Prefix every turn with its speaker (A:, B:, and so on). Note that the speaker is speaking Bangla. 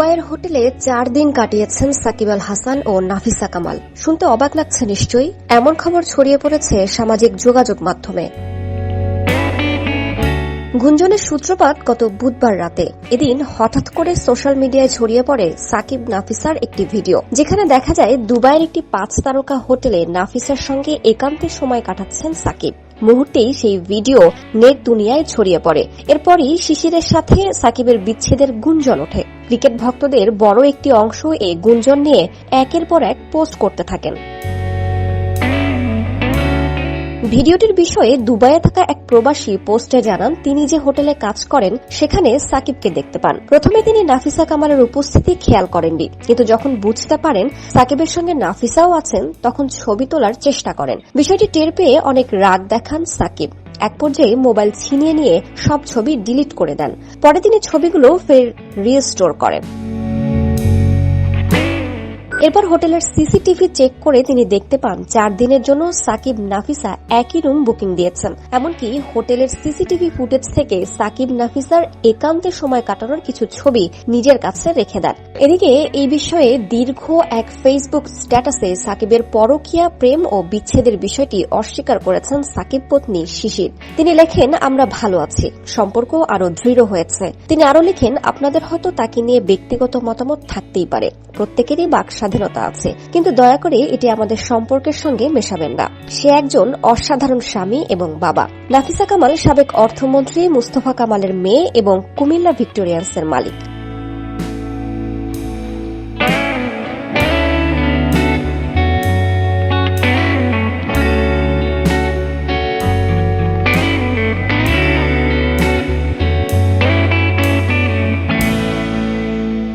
A: হোটেলে চার দিন কাটিয়েছেন সাকিব আল হাসান ও নাফিসা কামাল। শুনতে অবাক লাগছে নিশ্চয়ই, এমন খবর ছড়িয়ে পড়েছে সামাজিক যোগাযোগ মাধ্যমে। গুঞ্জনের সূত্রপাত গত বুধবার রাতে। এদিন হঠাৎ করে সোশ্যাল মিডিয়ায় ছড়িয়ে পড়ে সাকিব নাফিসার একটি ভিডিও। যেখানে দেখা যায়, দুবাইয়ের একটি পাঁচ তারকা হোটেলে নাফিসার সঙ্গে একান্তে সময় কাটাচ্ছেন সাকিব। মুহূর্তেই সেই ভিডিও নেট দুনিয়ায় ছড়িয়ে পড়ে। এরপরই শিশিরের সাথে সাকিবের বিচ্ছেদের গুঞ্জন ওঠে। ক্রিকেট ভক্তদের বড় একটি অংশ এই গুঞ্জন নিয়ে একের পর এক পোস্ট করতে থাকেন। ভিডিওটির বিষয়ে দুবাইয়ে থাকা এক প্রবাসী পোস্টে জানান, তিনি যে হোটেলে কাজ করেন, সেখানে সাকিবকে দেখতে পান। প্রথমে তিনি নাফিসা কামালের উপস্থিতি খেয়াল করেননি। কিন্তু যখন বুঝতে পারেন সাকিবের সঙ্গে নাফিসাও আছেন, তখন ছবি তোলার চেষ্টা করেন। বিষয়টি টের পেয়ে অনেক রাগ দেখান সাকিব। এক পর্যায়ে মোবাইল ছিনিয়ে নিয়ে সব ছবি ডিলিট করে দেন। পরে তিনি ছবিগুলো ফের রিস্টোর করেন। এরপর হোটেলের সিসিটিভি চেক করে তিনি দেখতে পান, চার দিনের জন্য সাকিব নাফিসা একই রুম বুকিং দিয়েছেন। এমনকি হোটেলের সিসিটিভি ফুটেজ থেকে সাকিব নাফিসার একান্তে সময় কাটানোর কিছু ছবি নিজের কাছে রেখে দেন। এদিকে এই বিষয়ে দীর্ঘ এক ফেসবুক স্ট্যাটাসে সাকিবের পরকিয়া প্রেম ও বিচ্ছেদের বিষয়টি অস্বীকার করেছেন সাকিব পত্নী শিশির। তিনি লেখেন, আমরা ভালো আছি। সম্পর্ক আরও দৃঢ় হয়েছে। তিনি আরও লিখেন, আপনাদের হয়তো তাকে নিয়ে ব্যক্তিগত মতামত থাকতেই পারে। প্রত্যেকেরই বাক স্বাধীনতা আছে। কিন্তু দয়া করে এটি আমাদের সম্পর্কের সঙ্গে মেশাবেন না। সে একজন অসাধারণ স্বামী এবং বাবা। নাফিসা কামাল সাবেক অর্থমন্ত্রী মুস্তফা কামালের মেয়ে এবং কুমিল্লা ভিক্টোরিয়ান্সের মালিক।